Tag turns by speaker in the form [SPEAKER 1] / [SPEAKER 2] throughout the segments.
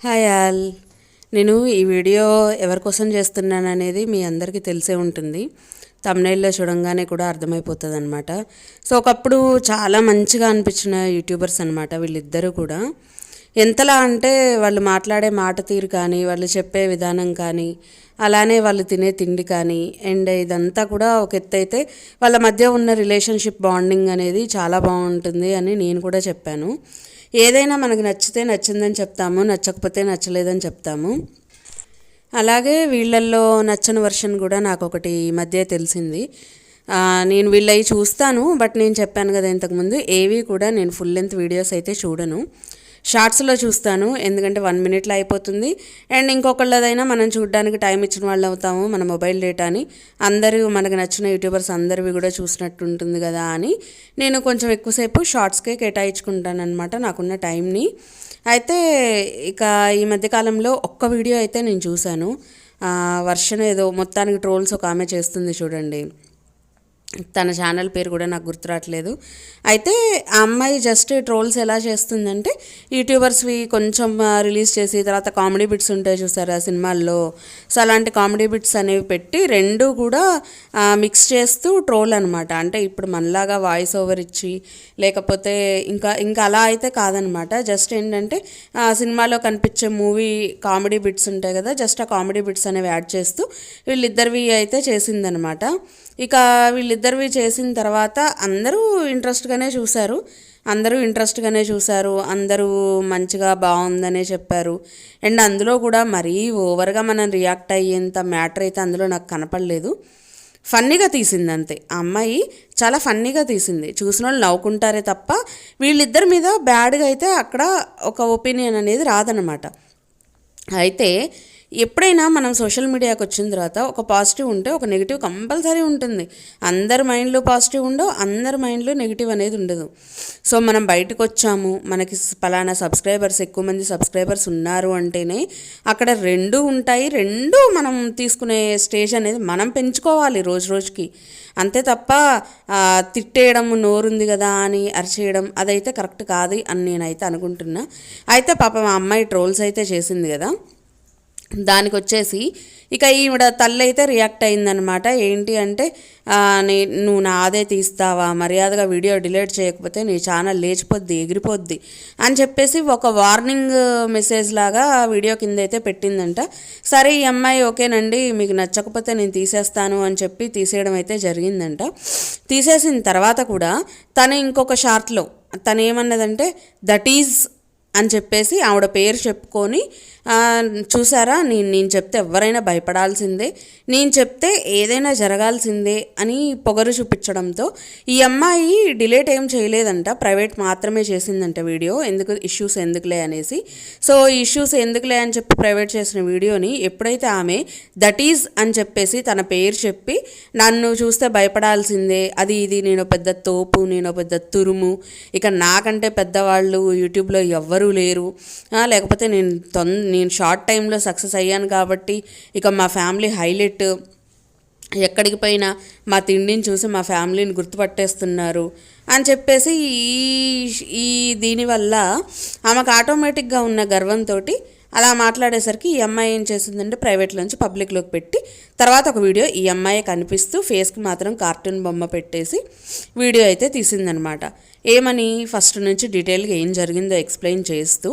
[SPEAKER 1] Hi all. నేను ఈ video ఎవరి కోసం చేస్తున్నాను అనేది మీ అందరికీ తెలిసే ఉంటుంది. తమిళలో చూడంగానే కూడా అర్థమైపోతుంది అనమాట సో ఒకప్పుడు చాలా మంచిగా అనిపించిన యూట్యూబర్స్ అనమాట వీళ్ళిద్దరూ కూడా. ఎంతలా అంటే వాళ్ళు మాట్లాడే మాట తీరు కానీ వాళ్ళు చెప్పే విధానం కానీ అలానే వాళ్ళు తినే తిండి కానీ అండ్ ఇదంతా కూడా ఒక ఎత్తు అయితే వాళ్ళ మధ్య ఉన్న రిలేషన్షిప్ బాండింగ్ అనేది చాలా బాగుంటుంది అని నేను కూడా చెప్పాను. ఏదైనా మనకు నచ్చితే నచ్చిందని చెప్తాము నచ్చకపోతే నచ్చలేదని చెప్తాము. అలాగే వీళ్ళల్లో నచ్చని వర్షన్ కూడా నాకు ఒకటి ఈ మధ్య తెలిసింది. నేను వీళ్ళవి చూస్తాను బట్ నేను చెప్పాను కదా ఇంతకుముందు ఏవి కూడా నేను ఫుల్ లెంత్ వీడియోస్ అయితే చూడను. షార్ట్స్లో చూస్తాను ఎందుకంటే వన్ మినిట్లో అయిపోతుంది. అండ్ ఇంకొకళ్ళదైనా మనం చూడడానికి టైం ఇచ్చిన వాళ్ళు అవుతాము మన మొబైల్ డేటాని. అందరూ మనకు నచ్చిన యూట్యూబర్స్ అందరివి కూడా చూసినట్టు ఉంటుంది కదా అని నేను కొంచెం ఎక్కువసేపు షార్ట్స్కే కేటాయించుకుంటాను అనమాట నాకున్న టైంని. అయితే ఇక ఈ మధ్యకాలంలో ఒక్క వీడియో అయితే నేను చూశాను. వర్షం ఏదో మొత్తానికి ట్రోల్స్ ఒక ఆమె చేస్తుంది చూడండి. తన ఛానల్ పేరు కూడా నాకు గుర్తురావట్లేదు అయితే ఆ అమ్మాయి జస్ట్ ట్రోల్స్ ఎలా చేస్తుందంటే యూట్యూబర్స్వి కొంచెం రిలీజ్ చేసి తర్వాత కామెడీ బిట్స్ ఉంటాయి చూసారా సినిమాల్లో. సో అలాంటి కామెడీ బిట్స్ అనేవి పెట్టి రెండు కూడా మిక్స్ చేస్తూ ట్రోల్ అనమాట అంటే ఇప్పుడు మనలాగా వాయిస్ ఓవర్ ఇచ్చి లేకపోతే ఇంకా ఇంకా అలా అయితే కాదనమాట జస్ట్ ఏంటంటే ఆ సినిమాలో కనిపించే మూవీ కామెడీ బిట్స్ ఉంటాయి కదా జస్ట్ ఆ కామెడీ బిట్స్ అనేవి యాడ్ చేస్తూ వీళ్ళిద్దరివి అయితే చేసిందనమాట ఇక వీళ్ళిద్దరివి చేసిన తర్వాత అందరూ ఇంట్రెస్ట్గానే చూశారు. అందరూ ఇంట్రెస్ట్గానే చూశారు. అందరూ మంచిగా బాగుందనే చెప్పారు. అండ్ అందులో కూడా మరీ ఓవర్గా మనం రియాక్ట్ అయ్యేంత మ్యాటర్ అయితే అందులో నాకు కనపడలేదు. ఫన్నీగా తీసింది అంతే ఆ అమ్మాయి చాలా ఫన్నీగా తీసింది. చూసిన వాళ్ళు నవ్వుకుంటారే తప్ప వీళ్ళిద్దరి మీద బ్యాడ్గా అయితే అక్కడ ఒక ఒపీనియన్ అనేది రాదనమాట అయితే ఎప్పుడైనా మనం సోషల్ మీడియాకి వచ్చిన తర్వాత ఒక పాజిటివ్ ఉంటే ఒక నెగిటివ్ కంపల్సరీ ఉంటుంది. అందరి మైండ్లో పాజిటివ్ ఉండవు అందరి మైండ్లో నెగిటివ్ అనేది ఉండదు. సో మనం బయటకు వచ్చాము మనకి పలానా సబ్స్క్రైబర్స్ ఎక్కువ మంది సబ్స్క్రైబర్స్ ఉన్నారు అంటేనే అక్కడ రెండు ఉంటాయి. రెండు మనం తీసుకునే స్టేజ్ అనేది మనం పెంచుకోవాలి రోజు రోజుకి. అంతే తప్ప తిట్టేయడం నోరుంది కదా అని అరిచేయడం అదైతే కరెక్ట్ కాదు అని నేనైతే అనుకుంటున్నా. అయితే పాపం మా అమ్మాయి ట్రోల్స్ అయితే చేసింది కదా. దానికి వచ్చేసి ఇక ఈవిడ తల్లి అయితే రియాక్ట్ అయిందనమాట ఏంటి అంటే ఆ, నే నువ్వు నాదే తీస్తావా? మర్యాదగా వీడియో డిలీట్ చేయకపోతే నీ ఛానల్ లేచిపోద్ది ఎగిరిపోద్ది అని చెప్పేసి ఒక వార్నింగ్ మెసేజ్ లాగా వీడియో కింద అయితే పెట్టిందంట. సరే ఈ అమ్మాయి ఓకేనండి మీకు నచ్చకపోతే నేను తీసేస్తాను అని చెప్పి తీసేయడం అయితే జరిగిందంట. తీసేసిన తర్వాత కూడా తను ఇంకొక షార్ట్లో తను ఏమన్నదంటే దట్ ఈజ్ అని చెప్పేసి ఆవిడ పేరు చెప్పుకొని చూసారా? నేను నేను చెప్తే ఎవరైనా భయపడాల్సిందే. నేను చెప్తే ఏదైనా జరగాల్సిందే అని పొగరు చూపించడంతో ఈ అమ్మాయి డిలేట్ ఏం చేయలేదంట. ప్రైవేట్ మాత్రమే చేసిందంట వీడియో. ఎందుకు ఇష్యూస్ ఎందుకులే అనేసి. సో ఇష్యూస్ ఎందుకులే అని చెప్పి ప్రైవేట్ చేసిన వీడియోని ఎప్పుడైతే ఆమె దట్ ఈజ్ అని చెప్పేసి తన పేరు చెప్పి నన్ను చూస్తే భయపడాల్సిందే. అది ఇది నేను పెద్ద తోపు నేను పెద్ద తురుము. ఇక నాకంటే పెద్దవాళ్ళు యూట్యూబ్లో ఎవరూ లేరు. లేకపోతే నేను తొంద నేను షార్ట్ టైంలో సక్సెస్ అయ్యాను కాబట్టి ఇక మా ఫ్యామిలీ హైలైట్. ఎక్కడికి పోయినా మా తిండిని చూసి మా ఫ్యామిలీని గుర్తుపట్టేస్తున్నారు అని చెప్పేసి ఈ ఈ దీనివల్ల ఆమెకు ఆటోమేటిక్గా ఉన్న గర్వంతో అలా మాట్లాడేసరికి ఈ అమ్మాయి ఏం చేసిందంటే ప్రైవేట్లోంచి పబ్లిక్లోకి పెట్టి తర్వాత ఒక వీడియో ఈ అమ్మాయి కనిపిస్తూ ఫేస్కి మాత్రం కార్టూన్ బొమ్మ పెట్టేసి వీడియో అయితే తీసిందనమాట. ఏమని ఫస్ట్ నుంచి డీటెయిల్గా ఏం జరిగిందో ఎక్స్ప్లెయిన్ చేస్తూ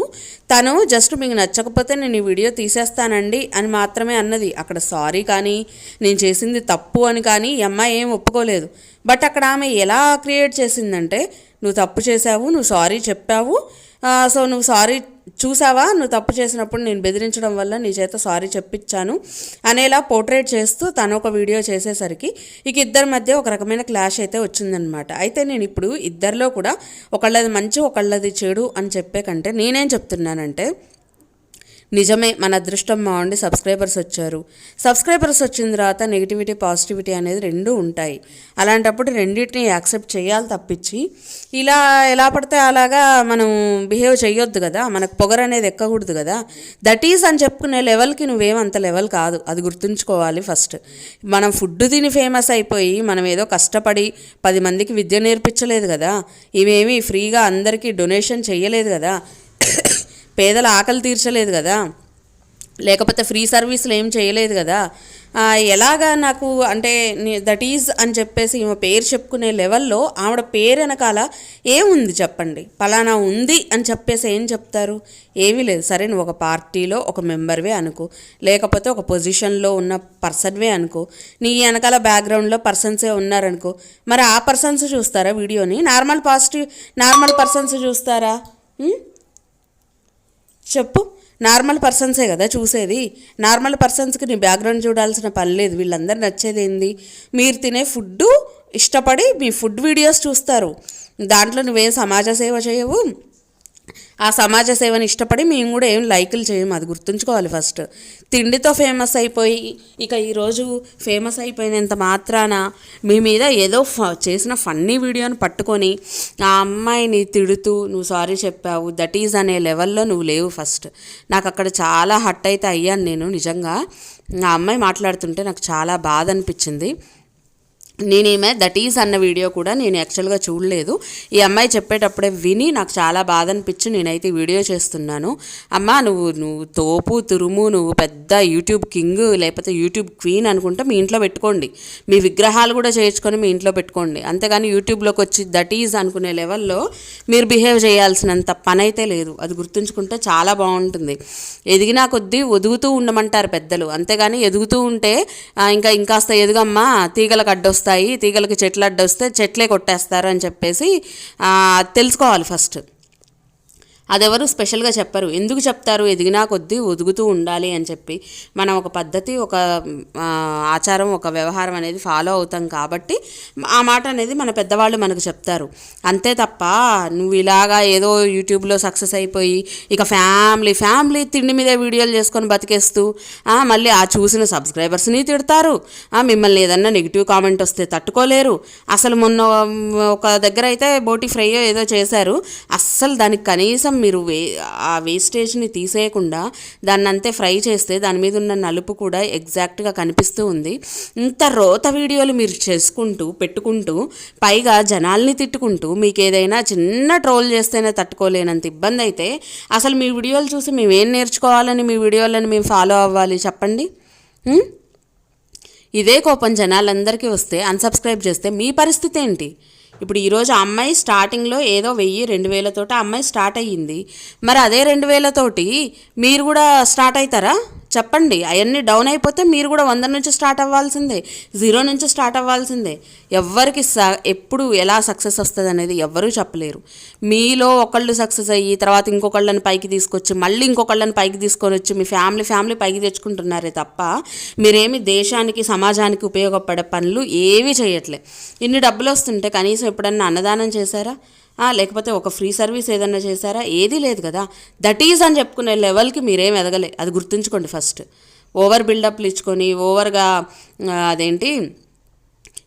[SPEAKER 1] తను జస్ట్ మీకు నచ్చకపోతే నేను ఈ వీడియో తీసేస్తానండి అని మాత్రమే అన్నది. అక్కడ సారీ కానీ నేను చేసింది తప్పు అని కానీ ఈ అమ్మాయి ఏం ఒప్పుకోలేదు. బట్ అక్కడ ఆమె ఎలా క్రియేట్ చేసిందంటే నువ్వు తప్పు చేసావు నువ్వు సారీ చెప్పావు సో నువ్వు సారీ చూసావా? నువ్వు తప్పు చేసినప్పుడు నేను బెదిరించడం వల్ల నీ చేత సారీ చెప్పించాను. అనేలా పోర్ట్రేట్ చేస్తూ తను ఒక వీడియో చేసేసరికి ఇక ఇద్దరి మధ్య ఒక రకమైన క్లాష్ అయితే వచ్చిందనమాట అయితే నేను ఇప్పుడు ఇద్దరిలో కూడా ఒకళ్ళది మంచి ఒకళ్ళది చెడు అని చెప్పే కంటే నేనేం చెప్తున్నానంటే నిజమే మన అదృష్టం బాగుండి సబ్స్క్రైబర్స్ వచ్చారు. సబ్స్క్రైబర్స్ వచ్చిన తర్వాత నెగిటివిటీ పాజిటివిటీ అనేది రెండూ ఉంటాయి. అలాంటప్పుడు రెండింటిని యాక్సెప్ట్ చేయాలి తప్పించి ఇలా ఎలా పడితే అలాగా మనం బిహేవ్ చేయొద్దు కదా మనకు పొగర అనేది ఎక్కకూడదు కదా. దట్ ఈస్ అని చెప్పుకునే లెవెల్కి నువ్వేం అంత లెవెల్ కాదు. అది గుర్తుంచుకోవాలి ఫస్ట్. మనం ఫుడ్ తిని ఫేమస్ అయిపోయి మనం ఏదో కష్టపడి పది మందికి విద్య నేర్పించలేదు కదా. ఇవేమి ఫ్రీగా అందరికీ డొనేషన్ చేయలేదు కదా. పేదల ఆకలి తీర్చలేదు కదా. లేకపోతే ఫ్రీ సర్వీసులు ఏం చేయలేదు కదా. ఎలాగా నాకు అంటే దట్ ఈజ్ అని చెప్పేసి ఈమె పేరు చెప్పుకునే లెవెల్లో ఆవిడ పేరు వెనకాల ఏముంది చెప్పండి. పలానా ఉంది అని చెప్పేసి ఏం చెప్తారు? ఏమీ లేదు. సరే నువ్వు ఒక పార్టీలో ఒక మెంబర్వే అనుకో. లేకపోతే ఒక పొజిషన్లో ఉన్న పర్సన్వే అనుకో. నీ వెనకాల బ్యాక్గ్రౌండ్లో పర్సన్సే ఉన్నారనుకో. మరి ఆ పర్సన్స్ చూస్తారా వీడియోని? నార్మల్ పాజిటివ్ నార్మల్ పర్సన్స్ చూస్తారా? చెప్పు. నార్మల్ పర్సన్సే కదా చూసేది. నార్మల్ పర్సన్స్కి నీ బ్యాక్గ్రౌండ్ చూడాల్సిన పని లేదు. వీళ్ళందరూ నచ్చేది ఏంది? మీరు తినే ఫుడ్ ఇష్టపడి మీ ఫుడ్ వీడియోస్ చూస్తారు. దాంట్లో నువ్వేం సమాజ సేవ చేయవు? ఆ సమాజ సేవని ఇష్టపడి మేము కూడా ఏం లైకులు చేయము అది గుర్తుంచుకోవాలి ఫస్ట్. తిండితో ఫేమస్ అయిపోయి ఇక ఈరోజు ఫేమస్ అయిపోయినంత మాత్రాన మీ మీద ఏదో ఫ చేసిన ఫన్నీ వీడియోని పట్టుకొని ఆ అమ్మాయిని తిడుతూ నువ్వు సారీ చెప్పావు దట్ ఈజ్ అనే లెవెల్లో నువ్వు లేవు ఫస్ట్. నాకు అక్కడ చాలా హట్ అయితే అయ్యాను నేను నిజంగా. ఆ అమ్మాయి మాట్లాడుతుంటే నాకు చాలా బాధ అనిపించింది. నేనేమే దట్ ఈజ్ అన్న వీడియో కూడా నేను యాక్చువల్గా చూడలేదు. ఈ అమ్మాయి చెప్పేటప్పుడే విని నాకు చాలా బాధ అనిపించి నేనైతే వీడియో చేస్తున్నాను. అమ్మా నువ్వు నువ్వు తోపు తురుము నువ్వు పెద్ద యూట్యూబ్ కింగ్ లేకపోతే యూట్యూబ్ క్వీన్ అనుకుంటే మీ ఇంట్లో పెట్టుకోండి. మీ విగ్రహాలు కూడా చేయించుకొని మీ ఇంట్లో పెట్టుకోండి. అంతేగాని యూట్యూబ్లోకి వచ్చి దట్ ఈజ్ అనుకునే లెవెల్లో మీరు బిహేవ్ చేయాల్సినంత పని అయితే లేదు. అది గుర్తుంచుకుంటే చాలా బాగుంటుంది. ఎదిగినా కొద్దీ ఒదుగుతూ ఉండమంటారు పెద్దలు. అంతేగాని ఎదుగుతూ ఉంటే ఇంకా ఇంకాస్త ఎదుగమ్మా తీగలకు వస్తాయి తీగలకి చెట్లు అడ్డొస్తే చెట్లే కొట్టేస్తారు అని చెప్పేసి తెలుసుకోవాలి ఫస్ట్. అదెవరు స్పెషల్గా చెప్పరు. ఎందుకు చెప్తారు? ఎదిగినా కొద్దీ ఒదుగుతూ ఉండాలి అని చెప్పి మనం ఒక పద్ధతి ఒక ఆచారం ఒక వ్యవహారం అనేది ఫాలో అవుతాం కాబట్టి ఆ మాట అనేది మన పెద్దవాళ్ళు మనకు చెప్తారు. అంతే తప్ప నువ్వు ఇలాగా ఏదో యూట్యూబ్లో సక్సెస్ అయిపోయి ఇక ఫ్యామిలీ ఫ్యామిలీ తిండి మీదే వీడియోలు చేసుకొని బతికేస్తూ మళ్ళీ ఆ చూసిన సబ్స్క్రైబర్స్ని తిడతారు. మిమ్మల్ని ఏదన్నా నెగిటివ్ కామెంట్ వస్తే తట్టుకోలేరు. అసలు మొన్న ఒక దగ్గర అయితే బోటి ఫ్రై ఏదో చేశారు. అస్సలు దానికి కనీసం మీరు వే ఆ వేస్టేజ్ని తీసేయకుండా దాన్ని అంతే ఫ్రై చేస్తే దాని మీద ఉన్న నలుపు కూడా ఎగ్జాక్ట్గా కనిపిస్తూ ఉంది. ఇంత రోత వీడియోలు మీరు చేసుకుంటూ పెట్టుకుంటూ పైగా జనాల్ని తిట్టుకుంటూ మీకు ఏదైనా చిన్న ట్రోల్ చేస్తేనే తట్టుకోలేనంత ఇబ్బంది అయితే అసలు మీ వీడియోలు చూసి మేము ఏం నేర్చుకోవాలని మీ వీడియోలను మేము ఫాలో అవ్వాలి చెప్పండి? ఇదే కోపం జనాలందరికీ వస్తే అన్సబ్స్క్రైబ్ చేస్తే మీ పరిస్థితి ఏంటి? ఇప్పుడు ఈరోజు అమ్మాయి స్టార్టింగ్లో ఏదో వెయ్యి రెండు వేలతోటి ఆ అమ్మాయి స్టార్ట్ అయ్యింది. మరి అదే రెండు వేలతోటి మీరు కూడా స్టార్ట్ అవుతారా? చెప్పండి అవన్నీ డౌన్ అయిపోతే మీరు కూడా వంద నుంచి స్టార్ట్ అవ్వాల్సిందే జీరో నుంచి స్టార్ట్ అవ్వాల్సిందే. ఎవ్వరికి స ఎప్పుడు ఎలా సక్సెస్ వస్తుంది అనేది ఎవ్వరూ చెప్పలేరు. మీలో ఒకళ్ళు సక్సెస్ అయ్యి తర్వాత ఇంకొకళ్ళని పైకి తీసుకొచ్చి మళ్ళీ ఇంకొకళ్ళని పైకి తీసుకొని వచ్చి మీ ఫ్యామిలీ ఫ్యామిలీ పైకి తెచ్చుకుంటున్నారే తప్ప మీరేమి దేశానికి సమాజానికి ఉపయోగపడే పనులు ఏమీ చేయట్లే. ఇన్ని డబ్బులు వస్తుంటే కనీసం ఎప్పుడన్నా అన్నదానం చేశారా? లేకపోతే ఒక ఫ్రీ సర్వీస్ ఏదన్నా చేశారా? ఏదీ లేదు కదా. దట్ ఈజ్ అని చెప్పుకునే లెవెల్కి మీరేం ఎదగలే. అది గుర్తుంచుకోండి ఫస్ట్. ఓవర్ బిల్డప్లు ఇచ్చుకొని ఓవర్గా అదేంటి?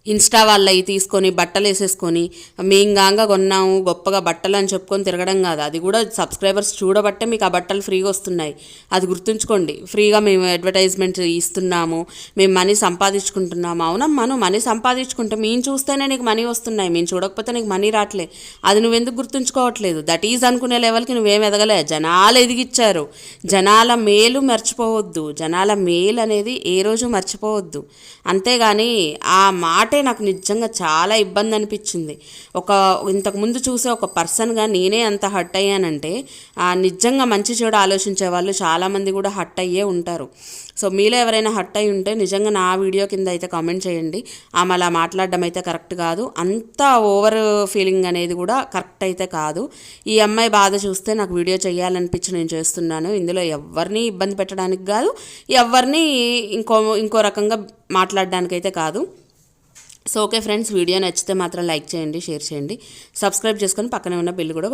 [SPEAKER 1] ఇన్స్టా వాళ్ళవి తీసుకొని బట్టలు వేసేసుకొని మేము గాంగా కొన్నాము గొప్పగా బట్టలు అని చెప్పుకొని తిరగడం కాదు. అది కూడా సబ్స్క్రైబర్స్ చూడబట్టే మీకు ఆ బట్టలు ఫ్రీగా వస్తున్నాయి. అది గుర్తుంచుకోండి. ఫ్రీగా మేము అడ్వర్టైజ్మెంట్ ఇస్తున్నాము. మేము మనీ సంపాదించుకుంటున్నాము. అవునమ్మా నువ్వు మనీ సంపాదించుకుంటే మేము చూస్తేనే నీకు మనీ వస్తున్నాయి. మేము చూడకపోతే నీకు మనీ రావట్లే అది నువ్వెందుకు గుర్తుంచుకోవట్లేదు? దట్ ఈజ్ అనుకునే లెవెల్కి నువ్వేం ఎదగలే. జనాలు ఎదిగిచ్చారు. జనాల మేలు మర్చిపోవద్దు. జనాల మేలు అనేది ఏ రోజు మర్చిపోవద్దు. అంతేగాని ఆ మాట నాకు నిజంగా చాలా ఇబ్బంది అనిపించింది. ఒక ఇంతకుముందు చూసే ఒక పర్సన్గా నేనే అంత హట్ అయ్యానంటే నిజంగా మంచి చెడు ఆలోచించే వాళ్ళు చాలామంది కూడా హట్ అయ్యే ఉంటారు. సో మీలో ఎవరైనా హట్ అయి ఉంటే నిజంగా నా వీడియో కింద అయితే కామెంట్ చేయండి. ఆమె అలా మాట్లాడడం అయితే కరెక్ట్ కాదు. అంత ఓవర్ ఫీలింగ్ అనేది కూడా కరెక్ట్ అయితే కాదు. ఈ అమ్మాయి బాధ చూస్తే నాకు వీడియో చేయాలనిపించి నేను చేస్తున్నాను. ఇందులో ఎవరిని ఇబ్బంది పెట్టడానికి కాదు ఎవరిని ఇంకో ఇంకో రకంగా మాట్లాడడానికైతే కాదు. సో ఓకే ఫ్రెండ్స్ వీడియో నచ్చితే మాత్రం లైక్ చేయండి షేర్ చేయండి. సబ్స్క్రైబ్ చేసుకొని పక్కనే ఉన్న బిల్లు కూడా